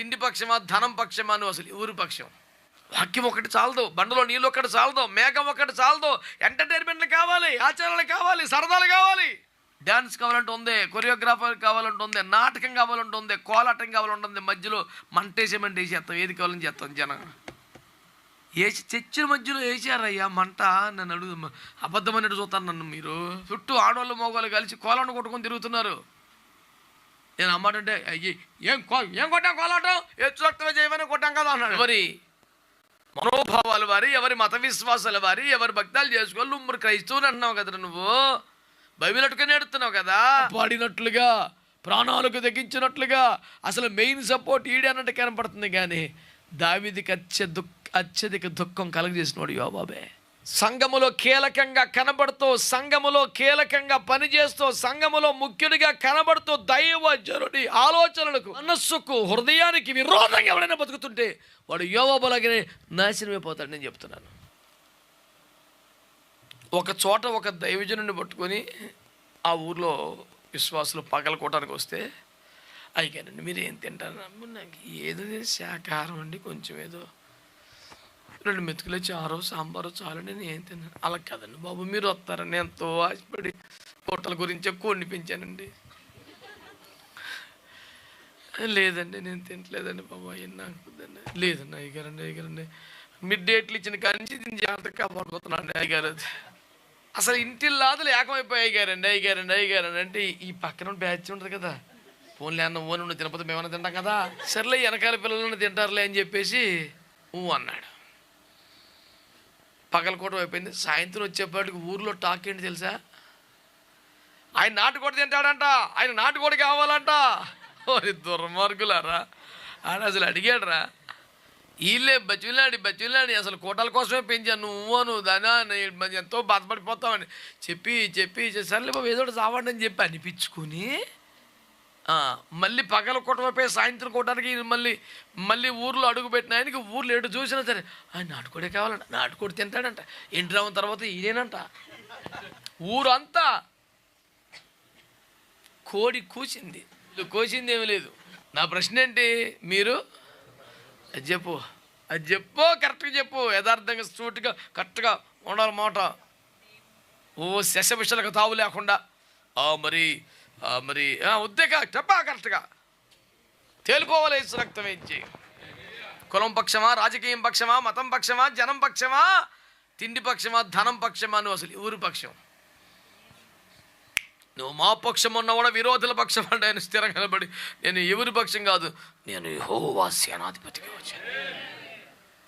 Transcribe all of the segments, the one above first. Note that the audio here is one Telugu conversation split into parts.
తిండి పక్షమా ధనం పక్షమా నువ్వు అసలు ఎవరు పక్షం. వాక్యం ఒకటి చాలదు బండలో నీళ్ళు ఒకటి చాలదు మేఘం ఒకటి చాలదు ఎంటర్టైన్మెంట్లు కావాలి ఆచారాలు కావాలి సరదాలు కావాలి. డ్యాన్స్ కావాలంటే ఉంది కొరియోగ్రాఫర్ కావాలంటే ఉంది నాటకం కావాలంటే ఉంది కోలాటం కావాలంటుంది మధ్యలో మంటేసేమంటే వేసేస్తాం ఏది కావాలని చేస్తాం జనం. వేసి చర్చిన మధ్యలో వేసారయ్యా మంట నన్ను అడుగు అబద్ధమని చూస్తాను నన్ను మీరు. చుట్టూ ఆడవాళ్ళు మగవాళ్ళు కలిసి కోలాన్ని కొట్టుకొని తిరుగుతున్నారు. నేను అమ్మాడంటే అయ్యి ఏం కో ఏం కొట్టాం కోలాటం? ఎచ్చు చేయమని కొట్టాం కదా అన్నాడు. ఎవరి? మనోభావాలు వారి ఎవరి మత విశ్వాసాల వారి ఎవరి భక్తాలు చేసుకోవాలి నువ్వు మరి క్రైస్తవుని అంటున్నావు కదా నువ్వు? బైబిల్ అట్టుకుని ఎడుతున్నావు కదా? పాడినట్లుగా ప్రాణాలకు తెగించినట్లుగా అసలు మెయిన్ సపోర్ట్ ఈడే అన్నట్టు కనపడుతుంది కానీ దావిదికి అత్య దుఃఖ అత్యధిక దుఃఖం కలుగజేసినవాడు యోబాబే సంఘములో కీలకంగా కనబడుతూ సంఘములో కీలకంగా పనిచేస్తూ సంఘములో ముఖ్యుడిగా కనబడుతూ దైవ జనుడి ఆలోచనలకు మనస్సుకు హృదయానికి విరోధంగా ఎవరైనా బతుకుతుంటే వాడు యోవబలగానే నాశనమైపోతాడు నేను చెప్తున్నాను. ఒక చోట ఒక దైవజనుని పట్టుకొని ఆ ఊర్లో విశ్వాసులు పగలకోవటానికి వస్తే అయిగానండి మీరు ఏం తింటారు నాకు ఏదో శాకాహారం అండి కొంచెం ఏదో రెండు మెతుకులు చారు సాంబారు చాలు నేను ఏం తిన్నాను అలా కదండి బాబు మీరు వస్తారని ఎంతో ఆశపడి హోటల్ గురించి ఎక్కువ పెంచానండి లేదండి నేను తింటలేదండి బాబు అయ్యి నాకు లేదండి అయ్యగారండి అయ్యగారండి. మిడ్ డేట్లు ఇచ్చిన కాడి నుంచి దీన్ని జాగ్రత్తగా కాపాడుకోతున్నాను అయ్యగారు అసలు ఇంటి లాదులు ఏకమైపోయి అయ్యగారండి అయ్యగారండి అయ్యగారండి. అంటే ఈ పక్కన బ్యాచ్ ఉంటుంది కదా ఫోన్లే అన్న ఓన్ ఉండి తినకపోతే మేమన్నా తింటాం కదా. సర్లే వెనకాల పిల్లలను తింటారులే అని చెప్పేసి ఊ అన్నాడు. పగలకోవడం అయిపోయింది. సాయంత్రం వచ్చేప్పటికి ఊర్లో టాక్ ఏంటి తెలుసా? ఆయన నాటుకోడి తింటాడంట. ఆయన నాటుకోడి కావాలంట. ఓరి దుర్మార్గులారా. ఆయన అసలు అడిగాడురా. వీళ్ళే బచ్చిలాడి బచ్చిలాడి అసలు కోటల కోసమే పెంచాను నువ్వు నువ్వు దానా ఎంతో బాధపడిపోతామని చెప్పి చెప్పి సర్లే బాబు ఏదో ఒకటి చావండి అని చెప్పి అనిపించుకుని మళ్ళీ పగల కొట్టమైపోయి సాయంత్రం కొట్టడానికి మళ్ళీ మళ్ళీ ఊర్లో అడుగుపెట్టిన ఆయనకి ఊర్లో ఎటు చూసినా సరే ఆయన నాటుకోడే కావాలంట నాటుకోడి తింటాడంట ఇంటి రావడం తర్వాత ఈయనంట ఊరంతా కోడి కూసింది. కోసింది ఏమీ లేదు. నా ప్రశ్న ఏంటి మీరు? అది చెప్పు అది చెప్పు కరెక్ట్గా చెప్పు యథార్థంగా సూటిగా కరెక్ట్గా ఉండాలి మాట. ఓ శశభిషలకు తావు లేకుండా. ఆ మరి మరి ఆ, చెప్పా కరెక్ట్గా. తేలిపోవాలి రక్తం ఏంచి కులం పక్షమా రాజకీయం పక్షమా మతం పక్షమా జనం పక్షమా తిండి పక్షమా ధనం పక్షమా నువ్వు అసలు ఎవరి పక్షం? నువ్వు మా పక్షం ఉన్న కూడా విరోధుల పక్షం అంటే ఆయన స్థిరంగా నిలబడి నేను ఎవరి పక్షం కాదు నేను హోవా సేనాధిపతిగా వచ్చాను.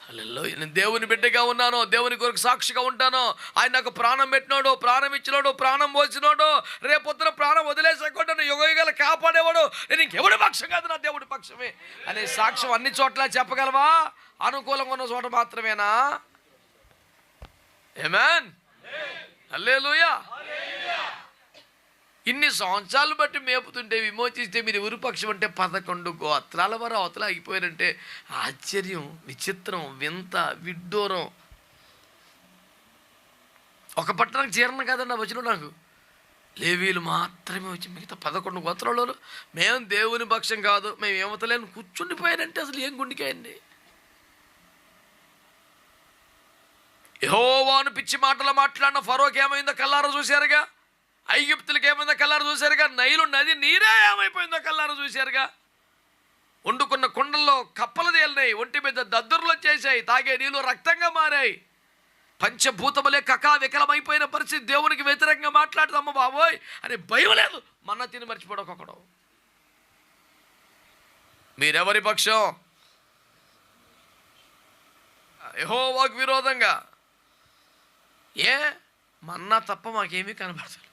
హల్లెలూయా. నేను దేవుని బిడ్డగా ఉన్నాను దేవుని కొరకు సాక్షిగా ఉంటాను. ఆయన నాకు ప్రాణం పెట్టినాడు ప్రాణం ఇచ్చినాడు ప్రాణం పోసినాడు రేపొద్దున ప్రాణం వదిలేసకుండా యుగ యుగాలు కాపాడేవాడు. నేను ఇంకెవడి పక్షం కాదు నా దేవుడి పక్షమే. అనే సాక్ష్యం అన్ని చోట్ల చెప్పగలవా? అనుకూలంగా ఉన్న చోట మాత్రమేనా? ఏమేన్ హల్లెలూయా ఇన్ని సంవత్సరాలు బట్టి మేపుతుంటే విమోచిస్తే మీరు ఎవరు పక్షం అంటే పదకొండు గోత్రాల వారు అవతల ఆగిపోయారంటే ఆశ్చర్యం విచిత్రం వింత విడ్డూరం. ఒక పట్టణానికి జీర్ణం కాదండి వచ్చిన నాకు. లేవీలు మాత్రమే వచ్చి మిగతా పదకొండు గోత్రాలలో మేము దేవుని పక్షం కాదు మేము ఏమతలేని కూర్చుండిపోయారంటే అసలు ఏం గుండికాయండి? వాను పిచ్చి మాటలు మాట్లాడిన ఫరోకి ఏమైందో కల్లారా చూశారుగా? ఐగిప్తులకి ఏమైందో కల్లారు చూశారుగా? నైలు నది నీరే ఏమైపోయిందో కల్లారు చూశారుగా? వండుకున్న కుండల్లో కప్పలు తేలినాయి ఒంటి మీద దద్దుర్లు వచ్చేసాయి తాగే నీళ్ళు రక్తంగా మారాయి. పంచభూతములే కకా వికలమైపోయిన పరిస్థితి దేవునికి వ్యతిరేకంగా మాట్లాడదాము బాబోయ్ అని భయం లేదు. మన తిని మర్చిపోవడం మీరెవరి పక్షం? యహోవాకు విరోధంగా. ఏ? మన్నా తప్ప మాకేమీ కనబడతారు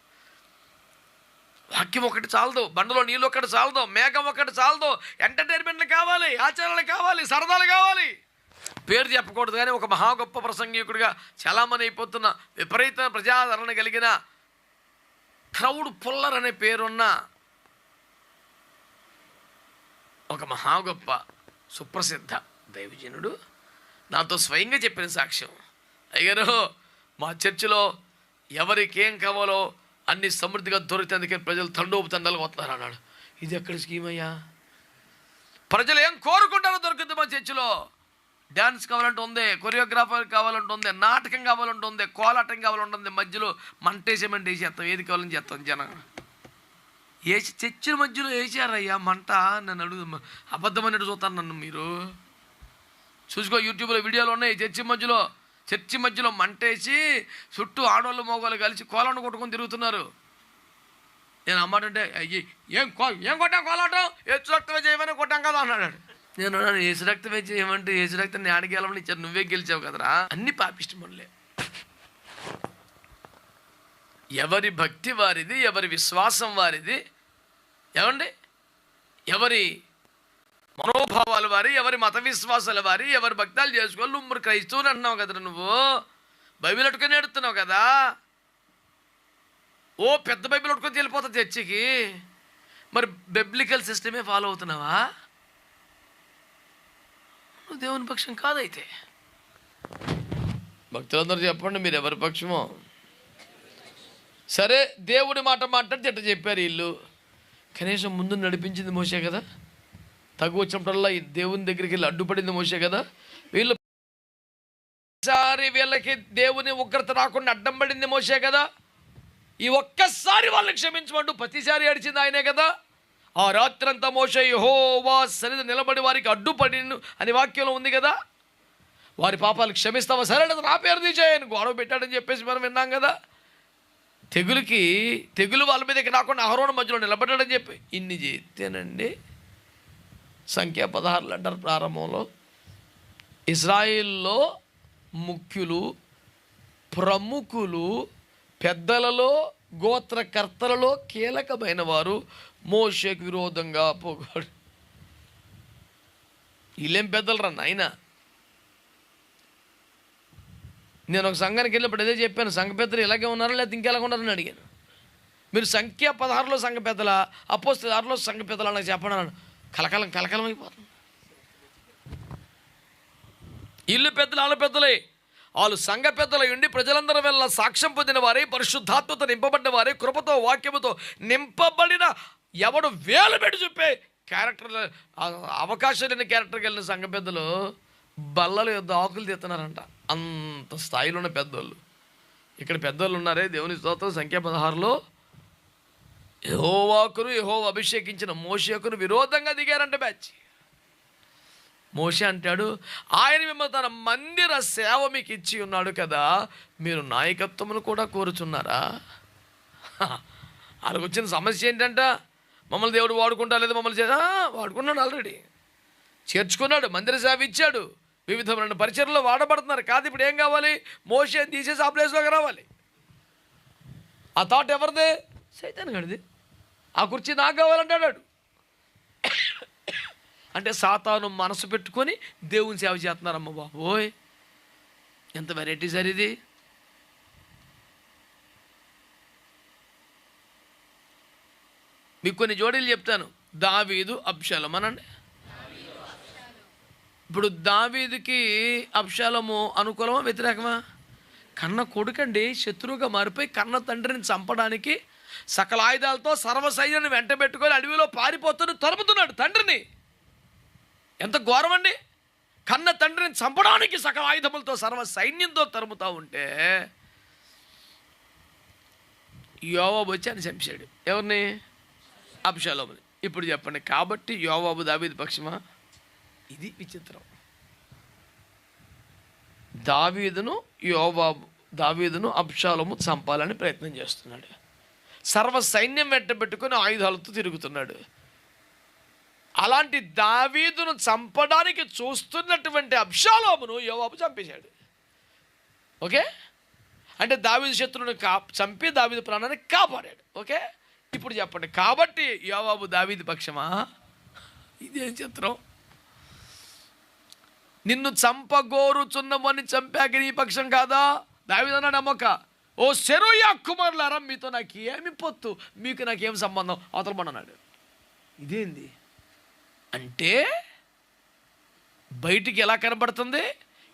వాక్యం ఒకటి చాలదు బండలో నీళ్ళు ఒకటి చాలదు మేఘం ఒకటి చాలదు. ఎంటర్టైన్మెంట్లు కావాలి ఆచారాలు కావాలి సరదాలు కావాలి. పేరు చెప్పకూడదు కానీ ఒక మహా గొప్ప ప్రసంగికుడిగా చాలామంది అయిపోతున్న విపరీత ప్రజాదరణ కలిగిన క్రౌడ్ పుల్లర్ అనే పేరున్న ఒక మహా గొప్ప సుప్రసిద్ధ దైవజనుడు నాతో స్వయంగా చెప్పిన సాక్ష్యం. అయ్యారు మా చర్చిలో ఎవరికేం కావాలో అన్ని సమృద్ధిగా దొరికితే అందుకే ప్రజలు తండోపు తండాలు వస్తున్నారు అన్నాడు. ఇది ఎక్కడ స్కీమ్ అయ్యా? ప్రజలు ఏం కోరుకుంటారో దొరుకుతుంది మా చర్చిలో. డ్యాన్స్ కావాలంటే ఉంది కొరియోగ్రాఫర్ కావాలంటే ఉంది నాటకం కావాలంటే ఉంది కోలాటం కావాలంటుంది మధ్యలో మంటేసేమంటే వేసేస్తాం ఏది కావాలని చేస్తాం జనం. వేసి చర్చిల మధ్యలో వేసారయ్యా? మంట? నన్ను అడుగు. అబద్ధమన్నట్టు చూస్తాను నన్ను మీరు. చూసుకో యూట్యూబ్లో వీడియోలు ఉన్నాయి. చర్చి మధ్యలో చర్చి మధ్యలో మంటేసి చుట్టూ ఆడవాళ్ళు మగవాళ్ళు కలిసి కోలాటం కొట్టుకొని తిరుగుతున్నారు. నేను అమ్మాడంటే అయ్యి ఏం కో ఏం కొట్టాం కోలాటం? ఏసు రక్తమే చేయమని కొట్టాం కదా అన్నాడు. నేను అన్నాను ఏసు రక్తమే చేయమంటే ఏసు రక్తం నేను గెలవని ఇచ్చారు నువ్వే గెలిచావు కదరా? అన్ని పాపిష్టం మనలే. ఎవరి భక్తి వారిది ఎవరి విశ్వాసం వారిది? ఏమండి? ఎవరి మనోభావాల వారి ఎవరి మత విశ్వాసాల వారి ఎవరి భక్తాలు చేసుకోవాలి. నువ్వు మరి క్రైస్తవుని అంటున్నావు కదా నువ్వు. బైబిల్ అట్టుకొని ఎడుతున్నావు కదా. ఓ పెద్ద బైబిల్ పట్టుకొని వెళ్ళిపోతా చర్చికి. మరి బెబ్లికల్ సిస్టమే ఫాలో అవుతున్నావా? నువ్వు దేవుని పక్షం కాదైతే. భక్తులందరూ చెప్పండి మీరు ఎవరి పక్షమో. సరే దేవుడి మాట మాట్లాడితే తిట్ట చెప్పారు వీళ్ళు? కనీసం ముందు నడిపించింది మోసే కదా. తగు వచ్చినప్పుడల్లా ఈ దేవుని దగ్గరికి వెళ్ళి అడ్డుపడింది మోసే కదా? వీళ్ళు సారి వీళ్ళకి దేవుని ఉగ్రత రాకుండా అడ్డం పడింది మోసే కదా? ఈ ఒక్కసారి వాళ్ళని క్షమించమంటూ ప్రతిసారి అడిచింది ఆయనే కదా? ఆ రాత్రంతా మోస యహోవా సరిద నిలబడి వారికి అడ్డుపడి అని వాక్యంలో ఉంది కదా? వారి పాపాలు క్షమిస్తావా? సరే నా పేరు తీసేయని గొడవ పెట్టాడని చెప్పేసి మనం విన్నాం కదా? తెగులుకి తెగులు వాళ్ళ మీదకి రాకుండా అహరోణ మధ్యలో నిలబడ్డాడని చెప్పి ఇన్ని చేస్తేనండి సంఖ్య పదహారు లెటర్ ప్రారంభంలో. ఇజ్రాయిల్లో ముఖ్యులు ప్రముఖులు పెద్దలలో గోత్రకర్తలలో కీలకమైన వారు మోషకు విరోధంగా పోగాడు వీళ్ళేం పెద్దలు రా నాయన. నేను ఒక సంఘానికి వెళ్ళినప్పుడు అదే చెప్పాను సంఘ పెద్దలు ఇలాగే ఉన్నారా లేకపోతే ఇంకెలాగ ఉన్నారని అడిగాను. మీరు సంఖ్య పదహారులో సంఘ పెద్దల అపోస్తల ఆరులో సంఘ పెద్దల నాకు చెప్పండి అన్నాను కలకలం కలకలం అయిపోతుంది ఇల్లు పెద్దలు ఆళ్ళ పెద్దలే. వాళ్ళు సంఘ పెద్దల ఉండి ప్రజలందరి వల్ల సాక్ష్యం పొందిన వారే పరిశుద్ధాత్మత నింపబడిన వారే కృపతో వాక్యముతో నింపబడిన ఎవడు వేలు పెట్టి చెప్పే క్యారెక్టర్ అవకాశం లేని క్యారెక్టర్కి వెళ్ళిన సంఘ పెద్దలు బల్లలు యుద్ధ ఆకులు తీస్తున్నారంట. అంత స్థాయిలో ఉన్న పెద్దోళ్ళు. ఇక్కడ పెద్దోళ్ళు ఉన్నారే దేవుని స్తోత్రం సంఖ్య పదహారులో యహోవాకును యహో అభిషేకించిన మోషకును విరోధంగా దిగారంట బ్యాచ్. మోషే అంటాడు ఆయన మిమ్మల్ని తన మందిర సేవ మీకు ఇచ్చి ఉన్నాడు కదా మీరు నాయకత్వమును కూడా కోరుచున్నారా? వాళ్ళకు వచ్చిన సమస్య ఏంటంట? మమ్మల్ని దేవుడు వాడుకుంటా లేదా మమ్మల్ని వాడుకున్నాడు ఆల్రెడీ. చేర్చుకున్నాడు మందిర సేవ ఇచ్చాడు. వివిధమైన పరిచయలో వాడబడుతున్నారు. కాదు ఇప్పుడు ఏం కావాలి? మోషే తీసేసి ఆ ప్లేస్లోకి రావాలి. ఆ థాట్ ఎవరిదే? సైతాన్ గడిది. ఆ కుర్చీ నాకు కావాలంటాడు అంటే సాతాను మనసు పెట్టుకొని దేవుని సేవ చేస్తున్నారమ్మ బాబోయ్ ఎంత వెరైటీ సార్ ఇది? మీకు కొన్ని జోడీలు చెప్తాను. దావీదు అప్షలం అనండి. ఇప్పుడు దావీదుకి అప్షాలము అనుకూలమా వ్యతిరేకమా? కన్న కొడుకండి శత్రువుగా మారిపోయి కన్న తండ్రిని చంపడానికి సకల ఆయుధాలతో సర్వ సైన్యాన్ని వెంట పెట్టుకొని అడవిలో పారిపోతున్న తరుముతున్నాడు తండ్రిని. ఎంత ఘోరం అండి కన్న తండ్రిని చంపడానికి సకల ఆయుధములతో సర్వ సైన్యంతో తరుముతా ఉంటే యోవాబు వచ్చి అని చంపాడు ఎవరిని? అభిషాలోబుని ఇప్పుడు చెప్పండి కాబట్టి యోవాబు దావీదు పక్షమా? ఇది విచిత్రం. దావీదును యోవాబు దావీదును అబ్షాలోము చంపాలని ప్రయత్నం చేస్తున్నాడు. సర్వ సైన్యం వెంటబెట్టుకొని ఆయుధాలతో తిరుగుతున్నాడు. అలాంటి దావీదును చంపడానికి చూస్తున్నటువంటి అబ్షాలోమును యోవాబు చంపేశాడు. ఓకే? అంటే దావీదు శత్రువును కా చంపి దావీదు ప్రాణాన్ని కాపాడాడు. ఓకే? ఇప్పుడు చెప్పండి కాబట్టి యోవాబు దావీది పక్షమా? ఇదేం చిత్రం? నిన్ను చంపగోరుచున్నమని చంపాక నీ పక్షం కాదా? దావిదన్నాడు నమ్మక. ఓ శరుయ కుమారులారా మీతో నాకు ఏమి పొత్తు? మీకు నాకేం సంబంధం? అవతల పడన్నాడు ఇదేంది? అంటే బయటికి ఎలా కనబడుతుంది?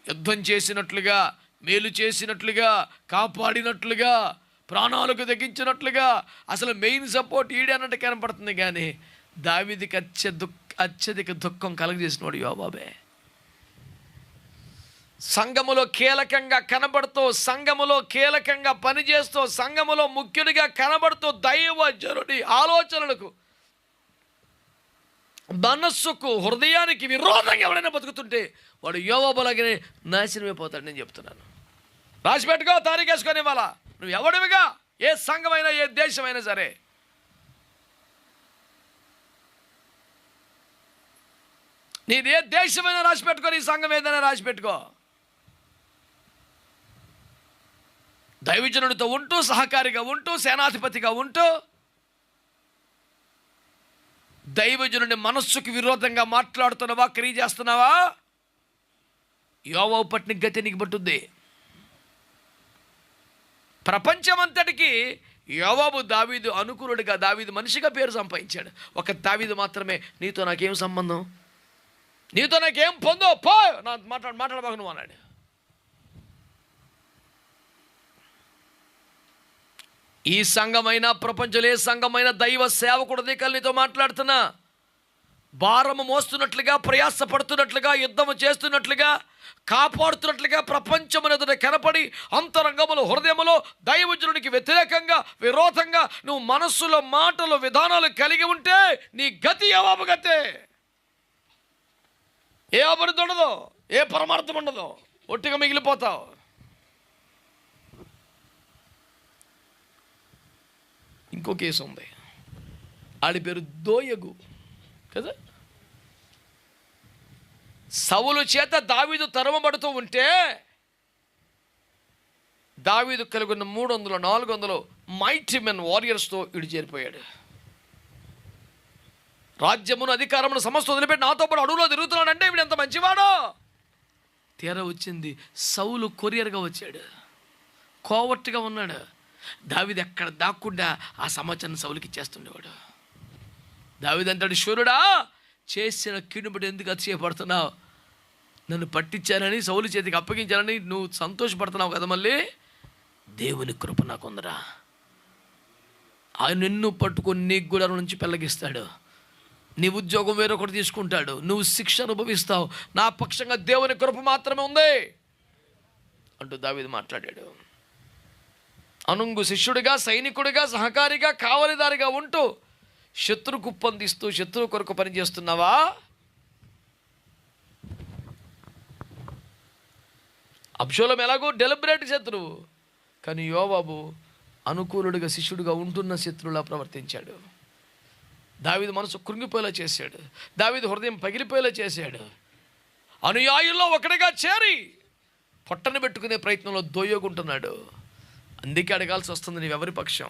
యుద్ధం చేసినట్లుగా మేలు చేసినట్లుగా కాపాడినట్లుగా ప్రాణాలకు తెగించినట్లుగా అసలు మెయిన్ సపోర్ట్ ఈడే అన్నట్టు కనపడుతుంది కానీ దావిదికి అత్య దుఃఖ అత్యధిక దుఃఖం కలుగజేసినవాడు యోబాబే సంఘములో కీలకంగా కనబడుతూ సంఘములో కీలకంగా పనిచేస్తూ సంఘములో ముఖ్యుడిగా కనబడుతూ దైవజనుడి ఆలోచనలకు మనస్సుకు హృదయానికి విరోధంగా ఎవడైనా బతుకుతుంటే వాడు యోవబలగానే నాశనమైపోతాడు నేను చెప్తున్నాను. రాసి పెట్టుకో తారీఖు ఇవాళ నువ్వు ఎవడివిగా? ఏ సంఘమైనా ఏ దేశమైనా సరే. నీది ఏ దేశమైనా రాసి పెట్టుకో నీ సంఘం ఏదైనా రాసి పెట్టుకో దైవజనుడితో ఉంటూ సహకారిగా ఉంటూ సేనాధిపతిగా ఉంటూ దైవజనుడి మనస్సుకు విరోధంగా మాట్లాడుతున్నావా క్రియ చేస్తున్నావా? యోవావు పట్టిన గతి నీకు పట్టుద్ది. ప్రపంచమంతటికి యోవాబు దావీదు అనుకూలుడిగా దావీదు మనిషిగా పేరు సంపాదించాడు. ఒక దావీదు మాత్రమే నీతో నాకేం సంబంధం? నీతో నాకేం పొందో పో! నా మాట్లాడు మాట్లాడబాకు నువ్వు అన్నాడు. ఈ సంఘమైన ప్రపంచంలో ఏ సంఘమైన దైవ సేవకుడు దిక్కలు నీతో మాట్లాడుతున్నా. భారము మోస్తున్నట్లుగా ప్రయాసపడుతున్నట్లుగా యుద్ధము చేస్తున్నట్లుగా కాపాడుతున్నట్లుగా ప్రపంచం అనేది కనపడి అంతరంగములు హృదయములో దైవజనునికి వ్యతిరేకంగా విరోధంగా నువ్వు మనస్సులో మాటలు విధానాలు కలిగి ఉంటే నీ గతి ఏవాబు గతే. ఏ అభివృద్ధి ఉండదు ఏ పరమార్థం ఉండదు ఒట్టిగా మిగిలిపోతావు. ఇంకో కేసు ఉంది. ఆడి పేరు దోయగు. కదా? సవులు చేత దావీదు తరమబడుతూ ఉంటే దావీదు కలిగిన మూడు వందలు నాలుగు వందలు మైటీ మెన్ వారియర్స్తో ఇడు చేరిపోయాడు. రాజ్యమును అధికారమును సమస్త వదిలిపెట్టి నాతో పాటు అడుగులో తిరుగుతున్నాడంటే వీడు ఎంత మంచివాడో? తీర వచ్చింది. సౌలు కొరియర్గా వచ్చాడు. కోవట్టుగా ఉన్నాడు. దావిది ఎక్కడ దాక్కుండా ఆ సమాచారం సౌలికి ఇచ్చేస్తుండేవాడు. దావిది అంటాడు శూరుడా చేసిన కీడుని ఎందుకు అతిశయపడుతున్నావు? నన్ను పట్టించానని సౌలు చేతికి అప్పగించానని నువ్వు సంతోషపడుతున్నావు కదా మళ్ళీ? దేవుని కృప నాకుందరా ఆయన నిన్ను పట్టుకొని నీకు కూడా నుంచి పెళ్ళగిస్తాడు. నీ ఉద్యోగం వేరొకటి తీసుకుంటాడు. నువ్వు శిక్ష అనుభవిస్తావు. నా పక్షంగా దేవుని కృప మాత్రమే ఉంది. అంటూ దావిది మాట్లాడాడు. అనుంగు శిష్యుడిగా సైనికుడిగా సహకారిగా కావలిదారిగా ఉంటూ శత్రు కుప్పందిస్తూ శత్రువు కొరకు పనిచేస్తున్నావా? అబ్షోలం ఎలాగో డెలిబరేట్ శత్రువు. కానీ యోబాబు అనుకూలుడిగా శిష్యుడిగా ఉంటున్న శత్రువులా ప్రవర్తించాడు. దావిది మనసు కృంగిపోయేలా చేశాడు. దావిది హృదయం పగిలిపోయేలా చేశాడు. అనుయాయుల్లో ఒకటిగా చేరి పొట్టను పెట్టుకునే ప్రయత్నంలో దోయగుంటున్నాడు. అందుకే అడగాల్సి వస్తుంది నీవెవరి పక్షం?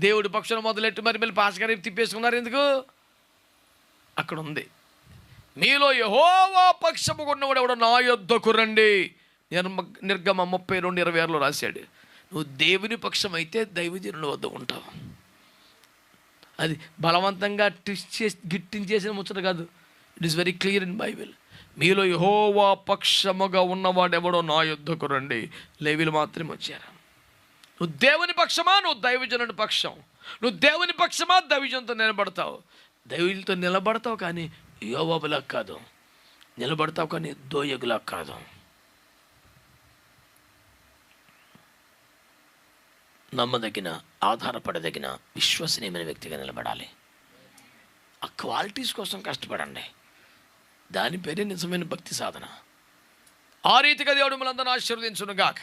దేవుడి పక్షం మొదలెట్టి మరి మళ్ళీ పాస్ తిప్పేసుకున్నారు ఎందుకు? అక్కడ ఉంది మీలో యహోవా పక్షము కొన్నవాడు ఎవడో నా యొద్దకు రండి. నిర్మ నిర్గమ ముప్పై రెండు ఇరవై ఆరులో రాశాడు. నువ్వు దేవుని పక్షం అయితే దైవజనుల వద్ద ఉంటావు. అది బలవంతంగా ట్విస్ట్ చేసి గిట్టించేసిన ముచ్చట కాదు. It is very clear in Bible మీలో యహోవా పక్షముగా ఉన్నవాడెవడో నా యుద్ధకు రండి. లేవిలు మాత్రమే వచ్చారు. నువ్వు దేవుని పక్షమా? నువ్వు దైవజనుడి పక్షం. నువ్వు దేవుని పక్షమా? దైవజనంతో నిలబడతావు. దైవులతో నిలబడతావు కానీ యోబాబులా కాదు. నిలబడతావు కానీ దోయగులా కాదు. నమ్మదగిన ఆధారపడదగిన విశ్వసనీయమైన వ్యక్తిగా నిలబడాలి. ఆ క్వాలిటీస్ కోసం కష్టపడండి. దాని పేరే నిజమైన భక్తి సాధన. ఆ రీతిగా దేవుడు మనందరూ ఆశీర్వదించునుగాక.